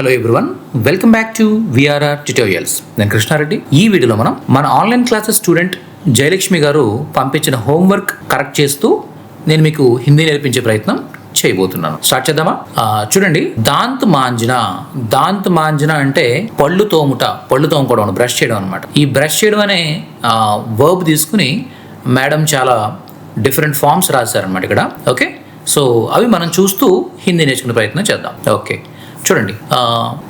Hello everyone welcome back to VRR tutorials నేను కృష్ణారెడ్డి. ఈ వీడియోలో మనం మన ఆన్లైన్ క్లాసెస్ స్టూడెంట్ జయలక్ష్మి గారు పంపించిన హోంవర్క్ కరెక్ట్ చేస్తూ నేను మీకు హిందీ నేర్పించే ప్రయత్నం చేయబోతున్నాను. స్టార్ట్ చేద్దామా? చూడండి. దాంత్ మాంజన. దాంత్ మాంజన అంటే పళ్ళు తోముట. పళ్ళు తోముకోవడం బ్రష్ చేయడం అనమాట. ఈ బ్రష్ చేయడం అనే వర్బ్ తీసుకుని మేడం చాలా డిఫరెంట్ ఫామ్స్ రాశారనమాట ఇక్కడ. ఓకే సో అవి మనం చూస్తూ హిందీ నేర్చుకునే ప్రయత్నం చేద్దాం. ఓకే చూడండి.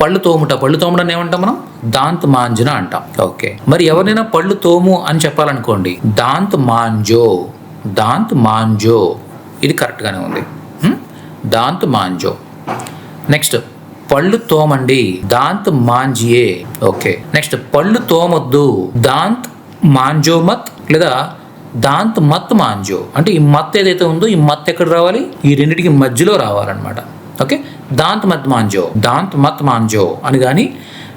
పళ్ళు తోముట పళ్ళు తోముడని ఏమంటాం మనం? దాంత్ మాంజన అంటాం. ఓకే. మరి ఎవరినైనా పళ్ళు తోము అని చెప్పాలనుకోండి దాంత్ మాంజో దాంత్ మాంజో ఇది కరెక్ట్గానే ఉంది? దాంత్ మాంజో. నెక్స్ట్ పళ్ళు తోమండి దాంత్ మాంజియే. ఓకే. నెక్స్ట్ పళ్ళు తోమొద్దు దాంత్ మాంజో మత్ లేదా దాంత్ మత్ మాంజో. అంటే ఈ మత్ ఏదైతే ఉందో ఈ మత్ ఎక్కడ రావాలి? ఈ రెండింటికి మధ్యలో రావాలన్నమాట. ఓకే? దాంత్ మత్ మాంజో దాంత్ మత్ మాంజో అని కానీ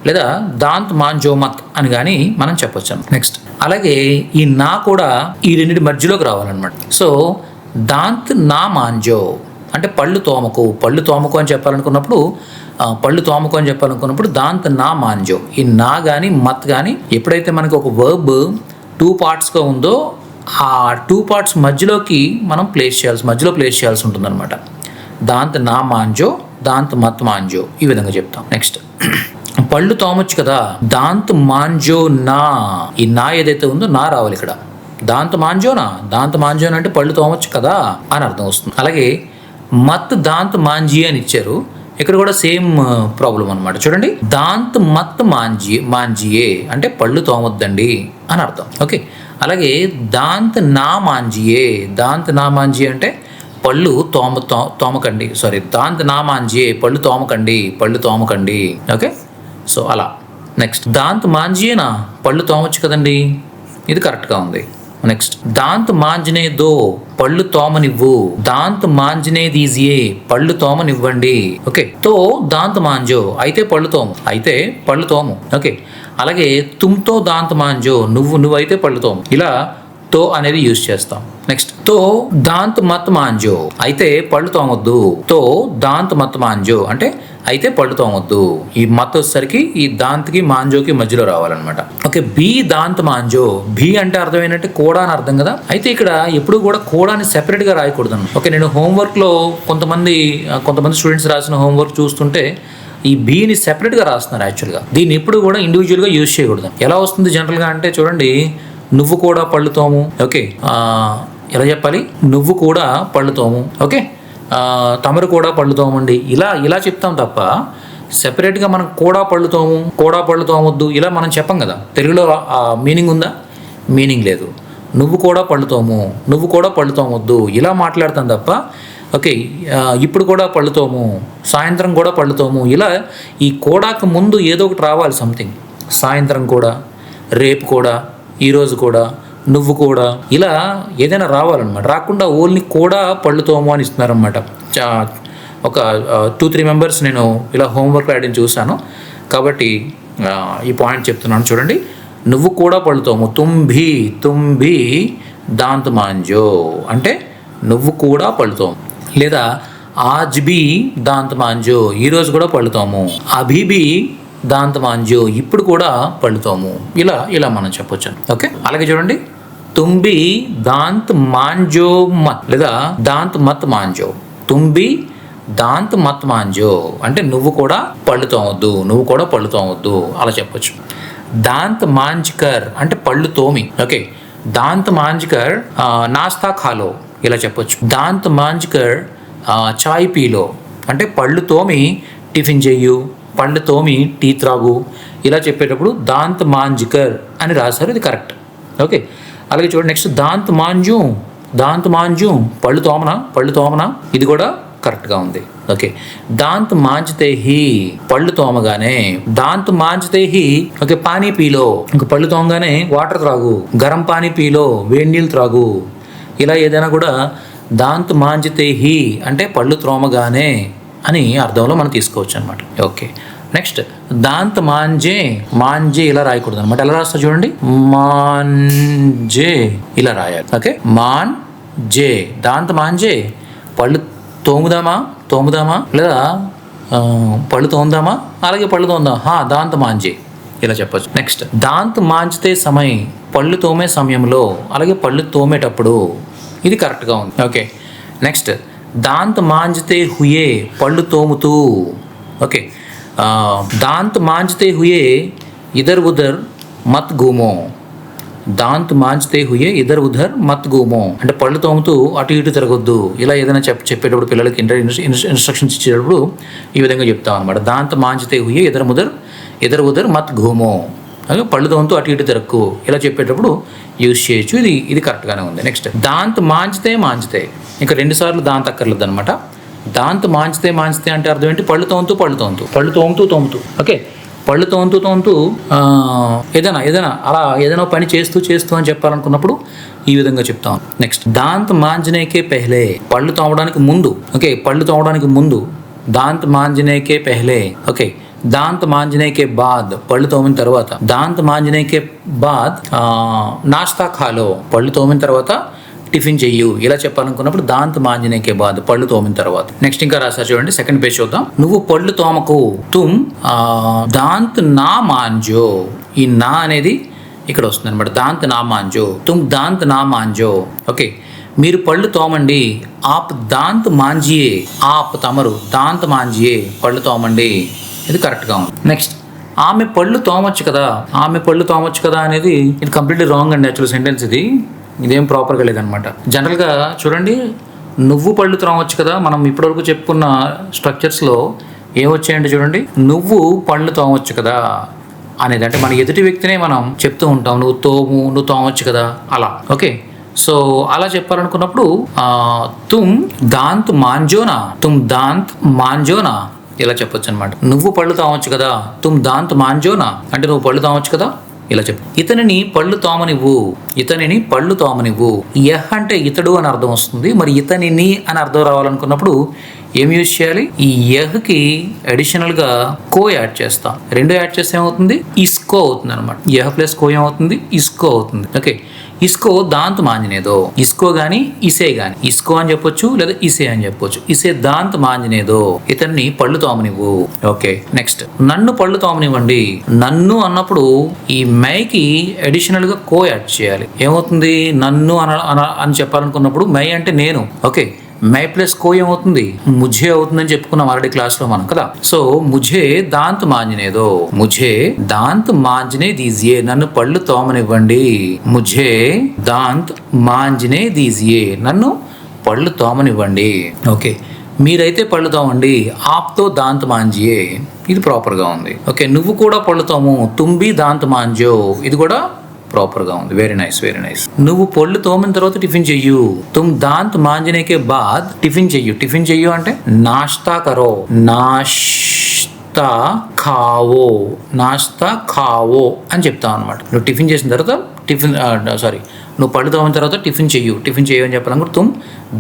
లేదా దాంత్ మాంజో మత్ అని కానీ మనం చెప్పొచ్చు. నెక్స్ట్ అలాగే ఈ నా కూడా ఈ రెండింటి మధ్యలోకి రావాలన్నమాట. సో దాంత్ నా మాంజో అంటే పళ్ళు తోమకు పళ్ళు తోమకు అని చెప్పాలనుకున్నప్పుడు పళ్ళు తోమకు అని చెప్పాలనుకున్నప్పుడు దాంత్ నా మాంజో ఈ నా కానీ మత్ కానీ ఎప్పుడైతే మనకు ఒక వర్బ్ టూ పార్ట్స్గా ఉందో ఆ టూ పార్ట్స్ మధ్యలోకి మనం ప్లేస్ చేయాల్సి మధ్యలో ప్లేస్ చేయాల్సి ఉంటుందన్నమాట. దాంత్ నా మాంజో దాంత్ మత్ మాంజో ఈ విధంగా చెప్తాం. నెక్స్ట్ పళ్ళు తోమొచ్చు కదా దాంత్ మాంజో నా ఈ నా ఏదైతే ఉందో నా రావాలి ఇక్కడ. దాంత్ మాంజోనా? దాంత్ మాంజోనా అంటే పళ్ళు తోమొచ్చు కదా అని అర్థం వస్తుంది. అలాగే మత్ దాంత్ మాంజీ అని ఇచ్చారు. ఇక్కడ కూడా సేమ్ ప్రాబ్లం అనమాట చూడండి. దాంత్ మత్ మాంజీ మాంజియే అంటే పళ్ళు తోమొద్దండి అని అర్థం. ఓకే అలాగే దాంత్ నా మాంజియే దాంత్ నా మాంజీ అంటే పళ్ళు తోమ తో- తోమకండి. సారీ దాంత నామాంజే పళ్ళు తోమకండి పళ్ళు తోమకండి. ఓకే సో అలా. నెక్స్ట్ దాంత్ మాంజియేనా? పళ్ళు తోమొచ్చు కదండి. ఇది కరెక్ట్గా ఉంది. నెక్స్ట్ దాంత్ మాంజనే దో పళ్ళు తోమనివ్వు. దాంత్ మాంజనే దీజియే పళ్ళు తోమనివ్వండి. ఓకే తో దాంత్ మాంజో. అయితే పళ్ళు తోము. అయితే పళ్ళు తోము. ఓకే అలాగే తుమ్తో దాంత్ మాంజో. నువ్వు నువ్వైతే పళ్ళు తోము. ఇలా తో అనేది యూజ్ చేస్తాం. నెక్స్ట్తో దాంత్ మత్ మాంజో. అయితే పళ్ళు తోమొద్దు. తో దాంత్ మత్ మాంజో. అంటే అయితే పళ్ళు తోమొద్దు. ఈ మత్ వచ్చేసరికి ఈ దాంత్కి మాంజోకి మధ్యలో రావాలన్నమాట. ఓకే బి దాంత్ మాంజో. బి అంటే అర్థం ఏంటంటే కూడా అని అర్థం కదా? అయితే ఇక్కడ ఎప్పుడు కూడా కోడాని సెపరేట్గా రాయకూడదు. ఓకే నేను హోంవర్క్లో కొంతమంది కొంతమంది స్టూడెంట్స్ రాసిన హోంవర్క్ చూస్తుంటే ఈ బీని సెపరేట్గా రాస్తున్నారు యాక్చువల్గా దీన్ని ఎప్పుడు కూడా ఇండివిజువల్గా యూజ్ చేయకూడదు. ఎలా వస్తుంది జనరల్గా అంటే చూడండి నువ్వు కూడా పళ్ళుతోము. ఓకే. ఎలా చెప్పాలి? నువ్వు కూడా పళ్ళుతోము. ఓకే. తమరు కూడా పళ్ళుతోమండి. ఇలా ఇలా చెప్తాం తప్ప సెపరేట్గా మనం కూడా పళ్ళుతోము కూడా పళ్ళుతోమొద్దు ఇలా మనం చెప్పం కదా. తెలుగులో మీనింగ్ ఉందా? మీనింగ్ లేదు. నువ్వు కూడా పళ్ళుతోము నువ్వు కూడా పళ్ళుతోమొద్దు ఇలా మాట్లాడతాం తప్ప ఓకే ఇప్పుడు కూడా పళ్ళుతోము సాయంత్రం కూడా పళ్ళుతోము ఇలా ఈ కోడాకు ముందు ఏదో ఒకటి రావాలి సంథింగ్ సాయంత్రం కూడా రేపు కూడా ఈరోజు కూడా నువ్వు కూడా ఇలా ఏదైనా రావాలన్నమాట. రాకుండా ఓన్లీ కూడా పళ్ళుతోము అని ఇస్తున్నారనమాట ఒక టూ త్రీ మెంబర్స్ నేను ఇలా హోంవర్క్ రాయడం చూశాను. కాబట్టి ఈ పాయింట్ చెప్తున్నాను చూడండి. నువ్వు కూడా పళ్ళుతోము. తుంభి తుంభి దాంత్ మాంజో అంటే నువ్వు కూడా పళ్ళుతోము. లేదా ఆజ్ బి దాంత్ మాంజో ఈరోజు కూడా పళ్ళుతోము. అభిబి దాంత మాంజో ఇప్పుడు కూడా పళ్ళుతోము ఇలా ఇలా మనం చెప్పొచ్చు. ఓకే? అలాగే చూడండి. తుంబి దాంత్ మాంజో మత్ లేదా దాంత్ మత్ మాంజో తుంబి దాంత్ మత్ మాంజో అంటే నువ్వు కూడా పళ్ళు తోమొద్దు నువ్వు కూడా పళ్ళు తోమొద్దు అలా చెప్పొచ్చు. దాంత్ మాంజ్కర్ అంటే పళ్ళు తోమి. ఓకే? దాంత్ మాంజ్కర్ నాస్తా ఖాలో. ఇలా చెప్పొచ్చు. దాంత్ మాంజ్కర్ చాయ్ పీలో. అంటే పళ్ళు తోమి టిఫిన్ చెయ్యు. పళ్ళు తోమి టీ త్రాగు ఇలా చెప్పేటప్పుడు దాంత్ మాంజికర్ అని రాశారు ఇది కరెక్ట్. ఓకే. అలాగే చూడండి నెక్స్ట్ దాంత్ మాంజు దాంత్ మాంజు పళ్ళు తోమనా పళ్ళు తోమనా ఇది కూడా కరెక్ట్గా ఉంది. ఓకే. దాంత్ మాంచితే హీ పళ్ళు తోమగానే దాంత్ మాంచితే హీ ఓకే పానీ పీలో ఇంకా పళ్ళు తోమగానే వాటర్ త్రాగు గరం పానీ పీలో వేడి నీళ్ళు త్రాగు. ఇలా ఏదైనా కూడా దాంత్ మాంచితే హీ అంటే పళ్ళు త్రోమగానే అని అర్థంలో మనం తీసుకోవచ్చు అనమాట ఓకే. నెక్స్ట్ దాంత్ మాంజే మాంజే ఇలా రాయకూడదు అనమాట ఎలా రాస్తా చూడండి? మాంజే ఇలా రాయాలి. ఓకే? మాన్ జే. దాంత్ మాంజే. పళ్ళు తోముదామా? తోముదామా? లేదా పళ్ళు తోందామా అలాగే పళ్ళు తోందా హా దాంత మాంజే. ఇలా చెప్పచ్చు. నెక్స్ట్ దాంత్ మాంచితే సమయం పళ్ళు తోమే సమయంలో అలాగే పళ్ళు తోమేటప్పుడు ఇది కరెక్ట్గా ఉంది. ఓకే. నెక్స్ట్ దాంత్ మాంజితే హుయే పళ్ళు తోముతూ. ఓకే. దాంత్ మాంజితే హుయే ఇదర్ ఉదర్ మత్ గూమో. దాంత్ మాంచితే హుయే ఇద్దరు ఉధర్ మత్ గూమో. అంటే పళ్ళు తోముతూ అటు ఇటు తిరగొద్దు. ఇలా ఏదైనా చెప్ చెప్పేటప్పుడు పిల్లలకి ఇంటర్ ఇన్స్ట్రక్షన్స్ ఇచ్చేటప్పుడు ఈ విధంగా చెప్తాం అనమాట దాంత్ మాంచితే హుయే ఇద్దరు ముదర్ ఇద్దరు ఉదర్ మత్ గూమో. అలాగే పళ్ళు తోముతూ అటు ఇటు తిరక్కు. ఇలా చెప్పేటప్పుడు యూజ్ చేయొచ్చు. ఇది ఇది కరెక్ట్గానే ఉంది. నెక్స్ట్. దాంత్ మాంచితే మాంచితే ఇంకా రెండు సార్లు అక్కర్లేదు అనమాట దాంతు మాంచితే మాంచితే అంటే అర్థం ఏంటి? పళ్ళు తోముతూ పళ్ళు తోముతూ. పళ్ళు తోముతూ తోముతూ. ఓకే? పళ్ళు తోముతూ తోముతూ ఏదైనా ఏదైనా అలా ఏదైనా పని చేస్తూ చేస్తూ అని చెప్పాలనుకున్నప్పుడు ఈ విధంగా చెప్తాం నెక్స్ట్ దాంత్ మాంజనేకే పెహ్లే. పళ్ళు తోమడానికి ముందు ఓకే? పళ్ళు తోమడానికి ముందు దాంత్ మాంజనేకే పెహ్లే ఓకే? దాంత్ మాంజనేకే బాద్ పళ్ళు తోమిన తర్వాత. దాంత్ మాంజనేకే బాద్ నాస్తా ఖాలో. పళ్ళు తోమిన తర్వాత టిఫిన్ చెయ్యు ఇలా చెప్పాలనుకున్నప్పుడు దాంత్ మాంజనేకే బాధ పళ్ళు తోమిన తర్వాత. నెక్స్ట్ ఇంకా రాశారు చూడండి సెకండ్ పేజ్ చూద్దాం. నువ్వు పళ్ళు తోమకు తుమ్ దాంత్ నా మాంజో. ఈ నా అనేది ఇక్కడ వస్తుంది అనమాట దాంత్ నా మాంజో. తుమ్ దాంత్ నా మాంజో. ఓకే మీరు పళ్ళు తోమండి. ఆప్ దాంత్ మాంజియే. ఆప్ తమరు దాంత్ మాంజియే. పళ్ళు తోమండి. ఇది కరెక్ట్గా ఉంది. నెక్స్ట్ ఆమె పళ్ళు తోమొచ్చు కదా. ఆమె పళ్ళు తోమొచ్చు కదా అనేది ఇది కంప్లీట్లీ రాంగ్ అండి యాక్చువల్ సెంటెన్స్ ఇది. ఇదేం ప్రాపర్గా లేదనమాట జనరల్గా చూడండి నువ్వు పళ్ళు తోమొచ్చు కదా మనం ఇప్పటివరకు చెప్పుకున్న స్ట్రక్చర్స్లో ఏమొచ్చాయంటే చూడండి నువ్వు పళ్ళు తోమవచ్చు కదా అనేది. అంటే మన ఎదుటి వ్యక్తినే మనం చెప్తూ ఉంటాం నువ్వు తోము నువ్వు తోమవచ్చు కదా అలా. ఓకే సో అలా చెప్పాలనుకున్నప్పుడు తుమ్ దాంత్ మాంజోనా తుమ్ దాంత్ మాంజోనా ఇలా చెప్పొచ్చు అనమాట నువ్వు పళ్ళు తావచ్చు కదా తుమ్ దాంత్ మాంజోనా అంటే నువ్వు పళ్ళు తావచ్చు కదా ఇలా చెప్పు. ఇతనిని పళ్ళు తోమనివ్వు. ఇతనిని పళ్ళు తోమనివ్వు. యహ్ అంటే ఇతడు అని అర్థం వస్తుంది. మరి ఇతనిని అని అర్థం రావాలనుకున్నప్పుడు ఏం యూజ్ చేయాలి? ఈ యహ్కి అడిషనల్గా కో యాడ్ చేస్తాం. రెండు యాడ్ చేస్తే ఏమవుతుంది? ఇస్కో అవుతుంది అనమాట యహ్ ప్లస్ కో ఏమవుతుంది? ఇస్కో అవుతుంది. ఓకే. ఇస్కో దాంత్ మాంజనేదో ఇస్కో గాని ఇసే గాని. ఇస్కో అని చెప్పొచ్చు లేదా ఇసే అని చెప్పొచ్చు. ఇసే దాంత్ మాంజనేదో ఇతన్ని పళ్ళు తోమనివ్వు. Okay next. నన్ను పళ్ళు తోమనివ్వండి. నన్ను అన్నప్పుడు ఈ మైకి అడిషనల్గా కో యాడ్ చేయాలి. ఏమవుతుంది? నన్ను అన అని చెప్పాలనుకున్నప్పుడు మై అంటే నేను. ఓకే మై ప్లస్ కో ఏమవుతుంది? ముఝే అవుతుందని చెప్పుకున్నాం ఆల్రెడీ క్లాస్లో మనం కదా? సో ముఝే దాంత్ మాంజనేదో. ముఝే దాంత్ మాంజనే దీజియే నన్ను పళ్ళు తోమనివ్వండి. ముఝే దాంత్ మాంజనే దీజియే నన్ను పళ్ళు తోమనివ్వండి. ఓకే. మీరైతే పళ్ళు తోమండి. ఆప్తో దాంత్ మాంజియే. ఇది ప్రాపర్గా ఉంది. ఓకే. నువ్వు కూడా పళ్ళు తోము. తుంబి దాంత్ మాంజో. ఇది కూడా ప్రాపర్గా ఉంది. వెరీ నైస్ వెరీ నైస్ నువ్వు పొళ్ళు తోమిన తర్వాత టిఫిన్ చెయ్యు. తుమ్ దాంత్ మాంజనేకే బాద్ టిఫిన్ చెయ్యు. టిఫిన్ చెయ్యు అంటే నాష్తా కరో. నాష్తా ఖావో. నాస్తా ఖావో అని చెప్తాం అనమాట నువ్వు టిఫిన్ చేసిన తర్వాత టిఫిన్ సారీ నువ్వు పళ్ళు తోమిన తర్వాత టిఫిన్ చెయ్యు టిఫిన్ చెయ్యు అని చెప్పాలనుకుంటే తుమ్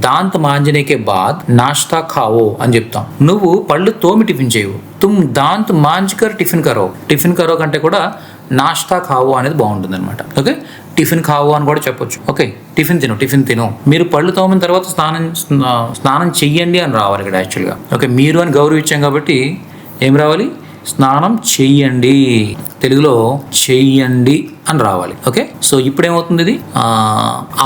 దాంత్ మాంజనేకే బాద్ నాష్తా ఖావో అని చెప్తాం. నువ్వు పళ్ళు తోమి టిఫిన్ చేయు తుమ్ దాంత్ మాంజ్కర్ టిఫిన్ కరో టిఫిన్ కరో కంటే కూడా నాష్తా ఖావో అనేది బాగుంటుంది అనమాట ఓకే? టిఫిన్ ఖావో అని కూడా చెప్పొచ్చు. ఓకే? టిఫిన్ తిను టిఫిన్ తిను. మీరు పళ్ళు తోమిన తర్వాత స్నానం స్నా- స్నానం చెయ్యండి అని రావాలి ఇక్కడ యాక్చువల్గా ఓకే? మీరు అని గౌరవించాం కాబట్టి ఏం రావాలి? స్నానం చెయ్యండి. తెలుగులో చెయ్యండి అని రావాలి. ఓకే? సో ఇప్పుడు ఏమవుతుంది ఇది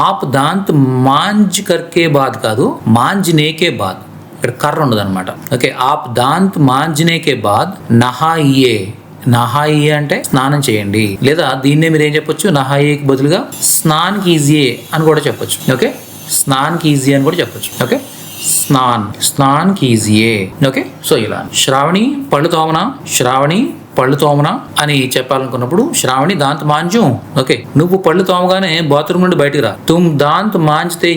ఆప్ దాంత్ మాంజ్ కర్కే బాద్ కాదు మాంజ్నేకే బాద్. ఇక్కడ కర్ర ఉండదు అనమాట ఓకే? ఆప్ దాంత్ మాంజ్నేకే బాద్ నహాయియే. నహాయి అంటే స్నానం చేయండి లేదా దీన్నే మీరు ఏం చెప్పొచ్చు? నహాయికి బదులుగా స్నాన్కి ఈజీయే అని కూడా చెప్పొచ్చు. ఓకే? స్నాన్కి ఈజీ అని కూడా చెప్పొచ్చు. ఓకే? స్నాన్. స్నాన్ కీజియే ఓకే? సో ఇలా. శ్రావణి పళ్ళు తోమన? శ్రావణి పళ్ళు తోమన? అని చెప్పాలనుకున్నప్పుడు శ్రావణి దాంత్ మాంజు. ఓకే? నువ్వు పళ్ళు తోమగానే బాత్రూమ్ నుండి బయటికి రా. తుమ్ దాంత్ మాంజ్తే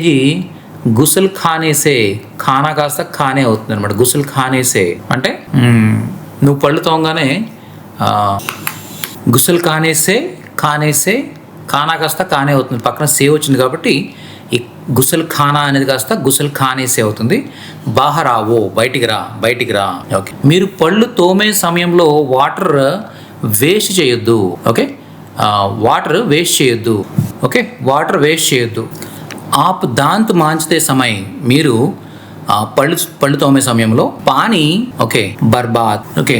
గుసల్ ఖానేసే ఖానా కాస్త ఖానే అవుతుంది అనమాట గుసల్ ఖానేసే అంటే నువ్వు పళ్ళు తోమగానే గుసల్ ఖానేసే ఖానేసే ఖానా కాస్త ఖానే అవుతుంది. పక్కన సే వచ్చింది కాబట్టి ఈ గుసల్ ఖానా అనేది కాస్త గుసల్ ఖానేసే అవుతుంది బాహరావో బయటికి రా బయటికి రా. ఓకే. మీరు పళ్ళు తోమే సమయంలో వాటర్ వేస్ట్ చేయొద్దు. ఓకే? వాటర్ వేస్ట్ చేయొద్దు. ఓకే? వాటర్ వేస్ట్ చేయొద్దు. ఆప్ దాంత్ మాంచితే సమయం. మీరు పళ్ళు పళ్ళు తోమే సమయంలో పానీ ఓకే బర్బాద్. ఓకే?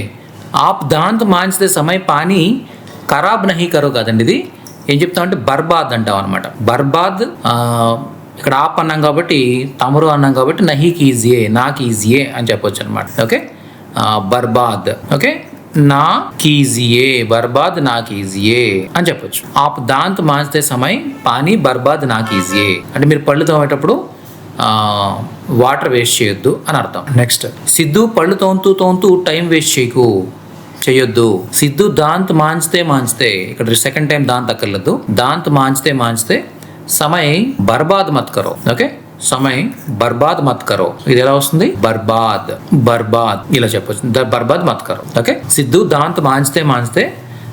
ఆప్ దాంత్ మాంచితే సమయ పానీ ఖరాబ్ నహి కరో కదండి ఇది. ఏం చెప్తామంటే బర్బాద్ అంటాం అనమాట బర్బాద్ ఆ, ఇక్కడ ఆప్ అన్నాం కాబట్టి తమరు అన్నాం కాబట్టి నహీకి ఈజీయే నాకు ఈజీయే అని చెప్పొచ్చు అనమాట ఓకే? ఆ, బర్బాద్. ఓకే? నా కీజియే బర్బాద్ నా కీజియే అని చెప్పొచ్చు. ఆప్ దాంత్ మాంచితే సమయ పానీ బర్బాద్ నా కీజియే అంటే మీరు పళ్ళు తోమేటప్పుడు వాటర్ వేస్ట్ చేయొద్దు అని అర్థం. నెక్స్ట్ సిద్ధు పళ్ళు తోముతూ తోముతూ టైం వేస్ట్ చేయకు. చేయొద్దు. సిద్ధు దాంత్ మాంచితే మాంచితే ఇక్కడ సెకండ్ టైం దాంత్ అక్కర్లేదు. దాంత్ మాంచితే మాంచితే సమయ్ బర్బాద్ మత్ కరో. ఓకే? సమయ్ బర్బాద్ మత్ కరో. ఇది ఎలా వస్తుంది? బర్బాద్. బర్బాద్. ఇలా చెప్పొచ్చు. బర్బాద్ మత్ కరో. ఓకే? సిద్ధు దాంత్ మాంచితే మాంచితే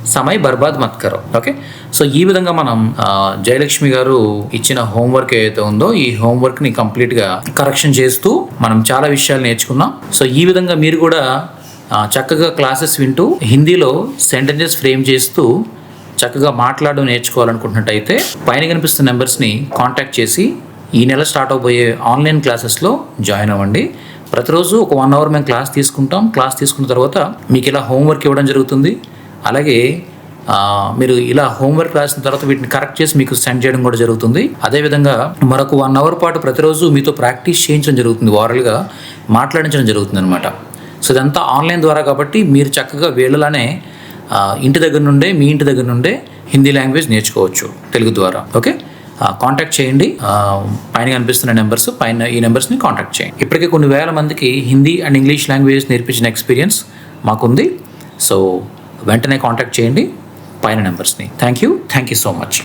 సమయ్ బర్బాద్ మత్ కరో. ఓకే? సో ఈ విధంగా మనం జయలక్ష్మి గారు ఇచ్చిన హోంవర్క్ ఏదైతే ఉందో ఈ హోంవర్క్ని కంప్లీట్గా కరెక్షన్ చేస్తూ మనం చాలా విషయాలు నేర్చుకున్నాం. సో ఈ విధంగా మీరు కూడా చక్కగా క్లాసెస్ వింటూ హిందీలో సెంటెన్సెస్ ఫ్రేమ్ చేస్తూ చక్కగా మాట్లాడడం నేర్చుకోవాలనుకుంటున్నట్టయితే పైన కనిపిస్తున్న నెంబర్స్ని కాంటాక్ట్ చేసి ఈ నెల స్టార్ట్ అవబోయే ఆన్లైన్ క్లాసెస్లో జాయిన్ అవ్వండి. ప్రతిరోజు ఒక వన్ అవర్ మేము క్లాస్ తీసుకుంటాం. క్లాస్ తీసుకున్న తర్వాత మీకు ఇలా హోంవర్క్ ఇవ్వడం జరుగుతుంది. అలాగే మీరు ఇలా హోంవర్క్ రాసిన తర్వాత వీటిని కరెక్ట్ చేసి మీకు సెండ్ చేయడం కూడా జరుగుతుంది. అదేవిధంగా మరొక వన్ అవర్ పాటు ప్రతిరోజు మీతో ప్రాక్టీస్ చేయించడం జరుగుతుంది. ఓరల్గా మాట్లాడించడం జరుగుతుంది అనమాట సో ఇదంతా ఆన్లైన్ ద్వారా కాబట్టి మీరు చక్కగా వీళ్ళలానే ఇంటి దగ్గర నుండే మీ ఇంటి దగ్గర నుండే హిందీ లాంగ్వేజ్ నేర్చుకోవచ్చు తెలుగు ద్వారా ఓకే? కాంటాక్ట్ చేయండి. పైన కనిపిస్తున్న నెంబర్స్ పైన ఈ నెంబర్స్ని కాంటాక్ట్ చేయండి. ఇప్పటికే కొన్ని వేల మందికి హిందీ అండ్ ఇంగ్లీష్ లాంగ్వేజ్ నేర్పించిన ఎక్స్పీరియన్స్ మాకుంది. సో వెంటనే కాంటాక్ట్ చేయండి. పైన నెంబర్స్ని. Thank you. Thank you so much.